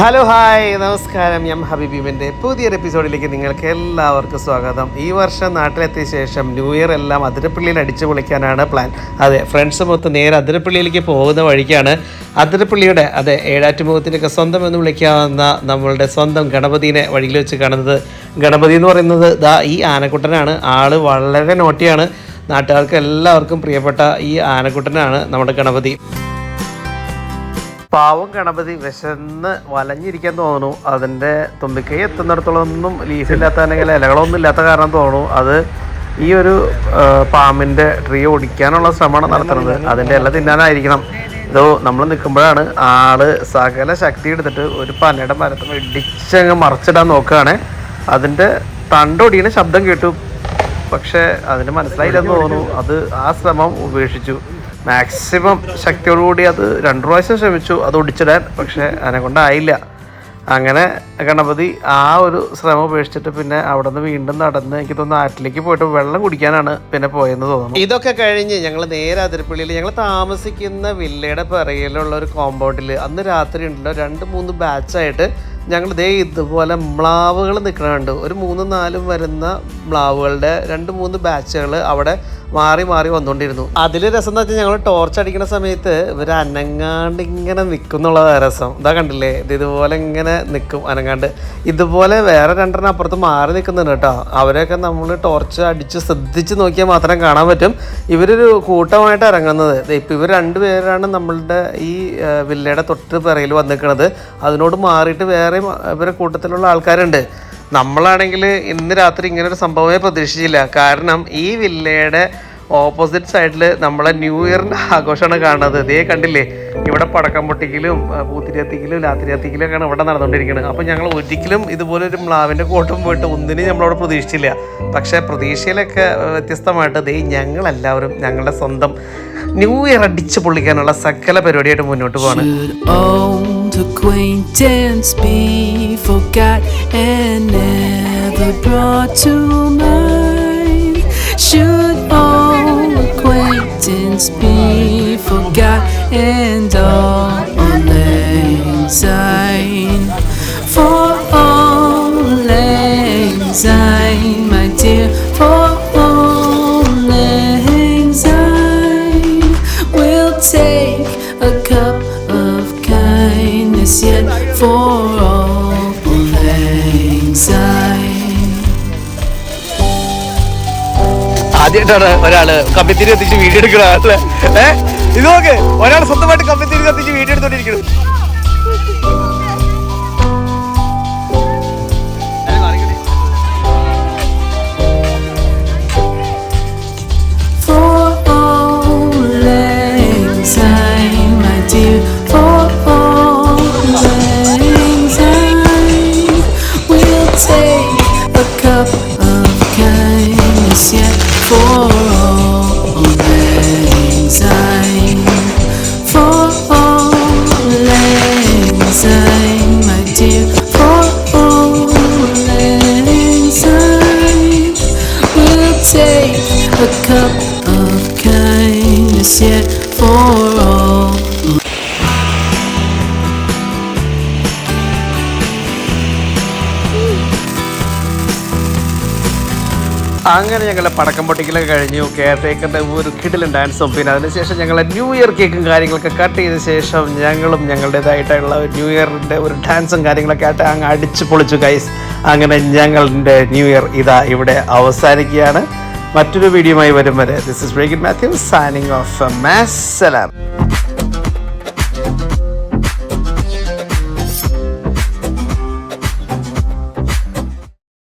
Hello hi നമസ്കാരം. ഞാൻ ഹബിബീമിന്റെ പുതിയൊരു എപ്പിസോഡിലേക്ക് നിങ്ങൾക്ക് എല്ലാവർക്കും സ്വാഗതം. ഈ വർഷം നാട്ടിലെത്തിയ ശേഷം ന്യൂ ഇയർ എല്ലാം അതിരപ്പള്ളിയിൽ അടിച്ചു പൊളിക്കാനാണ് പ്ലാൻ അതെ ഫ്രണ്ട്സ് മൊത്തം നേരെ അതിരപ്പള്ളിയിലേക്ക് പോകുന്ന വഴിക്കാണ് അതിരപ്പള്ളിയുടെ അതെ ഏഴാറ്റുമുഖത്തിന്റെയൊക്കെ സ്വന്തം എന്ന് വിളിക്കാവുന്ന നമ്മളുടെ സ്വന്തം ഗണപതിനെ വഴിയിൽ വെച്ച് കാണുന്നത്. ഗണപതി എന്ന് പറയുന്നത് ദാ ഈ ആനക്കുട്ടനാണ്. ആൾ വളരെ നോട്ടിയാണ് നാട്ടുകാർക്ക് എല്ലാവർക്കും പ്രിയപ്പെട്ട ഈ ആനക്കുട്ടനാണ് നമ്മുടെ ഗണപതി. പാവം ഗണപതി വിശന്ന് വലഞ്ഞിരിക്കാൻ തോന്നുന്നു. അതിന്റെ തുമ്പിക്കൈ എത്തുന്നിടത്തോളം ഒന്നും ലീഫില്ലാത്ത അല്ലെങ്കിൽ ഇലകളൊന്നും ഇല്ലാത്ത കാരണം തോന്നുന്നു. അത് ഈ ഒരു പാമ്പിന്റെ ട്രീ ഒടിക്കാനുള്ള ശ്രമമാണ് നടത്തുന്നത്. അതിന്റെ ഇല തിന്നാനായിരിക്കണം. ഇതോ നമ്മൾ നിൽക്കുമ്പോഴാണ് ആൾ സകല ശക്തി എടുത്തിട്ട് ഒരു പനയുടെ മരത്ത് ഇടിച്ചങ്ങ് മറച്ചിടാൻ നോക്കുകയാണ്. അതിന്റെ തണ്ടൊടിയുടെ ശബ്ദം കേട്ടു. പക്ഷേ അതിന് മനസ്സിലായില്ലെന്ന് തോന്നുന്നു. അത് ആ ശ്രമം ഉപേക്ഷിച്ചു. മാക്സിമം ശക്തിയോടുകൂടി അത് രണ്ടു പ്രാവശ്യം ശ്രമിച്ചു അത് ഒടിച്ചിടാൻ പക്ഷേ അതിനെ കൊണ്ടായില്ല. അങ്ങനെ ഗണപതി ആ ഒരു ശ്രമം ഉപേക്ഷിച്ചിട്ട് പിന്നെ അവിടെ നിന്ന് വീണ്ടും നടന്ന് എനിക്ക് തോന്നുന്നു ആറ്റിലേക്ക് പോയിട്ട് വെള്ളം കുടിക്കാനാണ് പിന്നെ പോയെന്ന് തോന്നുന്നു. ഇതൊക്കെ കഴിഞ്ഞ് ഞങ്ങൾ നേരെ അതിരപ്പള്ളിയിൽ ഞങ്ങൾ താമസിക്കുന്ന വില്ലയുടെ പിറകിലുള്ള ഒരു കോമ്പൗണ്ടിൽ അന്ന് രാത്രി ഉണ്ടല്ലോ രണ്ട് മൂന്ന് ബാച്ചായിട്ട് ഞങ്ങൾ ദേ ഇതുപോലെ മ്ലാവുകൾ നിൽക്കണുണ്ട് ഒരു മൂന്ന് നാലും വരുന്ന മ്ലാവുകളുടെ രണ്ട് മൂന്ന് ബാച്ചുകൾ അവിടെ മാറി മാറി വന്നുകൊണ്ടിരുന്നു അതിൽ രസം എന്ന് വെച്ചാൽ ഞങ്ങൾ ടോർച്ച് അടിക്കുന്ന സമയത്ത് ഇവർ അനങ്ങാണ്ട് ഇങ്ങനെ നിൽക്കും എന്നുള്ളതാണ് രസം. ഇതാ കണ്ടില്ലേ? ഇത് ഇതുപോലെ ഇങ്ങനെ നിൽക്കും അനങ്ങാണ്ട്. ഇതുപോലെ വേറെ രണ്ടെണ്ണം അപ്പുറത്ത് മാറി നിൽക്കുന്നുണ്ട് കേട്ടോ. അവരെയൊക്കെ നമ്മൾ ടോർച്ച് അടിച്ച് ശ്രദ്ധിച്ച് നോക്കിയാൽ മാത്രം കാണാൻ പറ്റും. ഇവരൊരു കൂട്ടമായിട്ട് ഇറങ്ങുന്നത്. ഇപ്പം ഇവർ രണ്ടുപേരാണ് നമ്മളുടെ ഈ വില്ലയുടെ തൊട്ട് പിറയിൽ വന്നിരിക്കുന്നത് അതിനോട് മാറിയിട്ട് വേറെ ഇവരെ കൂട്ടത്തിലുള്ള ആൾക്കാരുണ്ട്. നമ്മളാണെങ്കിൽ ഇന്ന് രാത്രി ഇങ്ങനെ ഒരു സംഭവമേ പ്രതീക്ഷിച്ചില്ല. കാരണം ഈ വില്ലയുടെ ഓപ്പോസിറ്റ് സൈഡിൽ നമ്മളെ ന്യൂ ഇയറിന്റെ ആഘോഷമാണ് കാണുന്നത്. ഇതേ കണ്ടില്ലേ? ഇവിടെ പടക്കം പൊട്ടിക്കലും പൂത്തിരിയത്തിക്കലും പൂത്തിരി കത്തിക്കലും ലാത്തിരി ഒക്കെയാണ് ഇവിടെ നടന്നുകൊണ്ടിരിക്കുന്നത് അപ്പോൾ ഞങ്ങൾ ഒരിക്കലും ഇതുപോലെ ഒരു മ്ലാവിന്റെ കോട്ടും പോയിട്ട് ഒന്നിനും നമ്മളവിടെ പ്രതീക്ഷിച്ചില്ല. പക്ഷേ പ്രതീക്ഷയിലൊക്കെ വ്യത്യസ്തമായിട്ട് ദേ ഞങ്ങളെല്ലാവരും ഞങ്ങളുടെ സ്വന്തം ന്യൂ ഇയർ അടിച്ച് പൊള്ളിക്കാനുള്ള സകല പരിപാടിയായിട്ട് മുന്നോട്ട് പോവാണ്. Should acquaintance be forgot and all syne? For all syne, my dear, for all syne, we'll take a cup of kindness yet for all ആദ്യമായിട്ടാണ് ഒരാൾ കമ്പിത്തിരി കത്തിച്ച് വീഡിയോ എടുക്കണ ആൾ. ഏ? ഇത് നോക്ക് ഒരാൾ സ്വന്തമായിട്ട് കമ്പിത്തിരി കത്തിച്ച് വീഡിയോ എടുത്തോണ്ടിരിക്കുന്നു. Kindness yet for all. അങ്ങനെ ഞങ്ങൾ പടക്കം പൊട്ടിക്കലൊക്കെ കഴിഞ്ഞു. കെയർ ഒരു കിടിലും ഡാൻസും പിന്നെ അതിനുശേഷം ഞങ്ങൾ ന്യൂ ഇയർ കേക്കും കാര്യങ്ങളൊക്കെ കട്ട് ചെയ്ത ശേഷം ഞങ്ങളും ഞങ്ങളുടേതായിട്ടുള്ള ന്യൂ ഇയറിന്റെ ഒരു ഡാൻസും കാര്യങ്ങളൊക്കെ ആയിട്ട് അങ്ങ് അടിച്ചു പൊളിച്ചു ഗൈസ് അങ്ങനെ ഞങ്ങളുടെ ന്യൂ ഇയർ ഇതാ ഇവിടെ അവസാനിക്കുകയാണ്. മറ്റൊരു വീഡിയോയുമായി വരും വരെ. This is breaking Mathew signing off mass Salam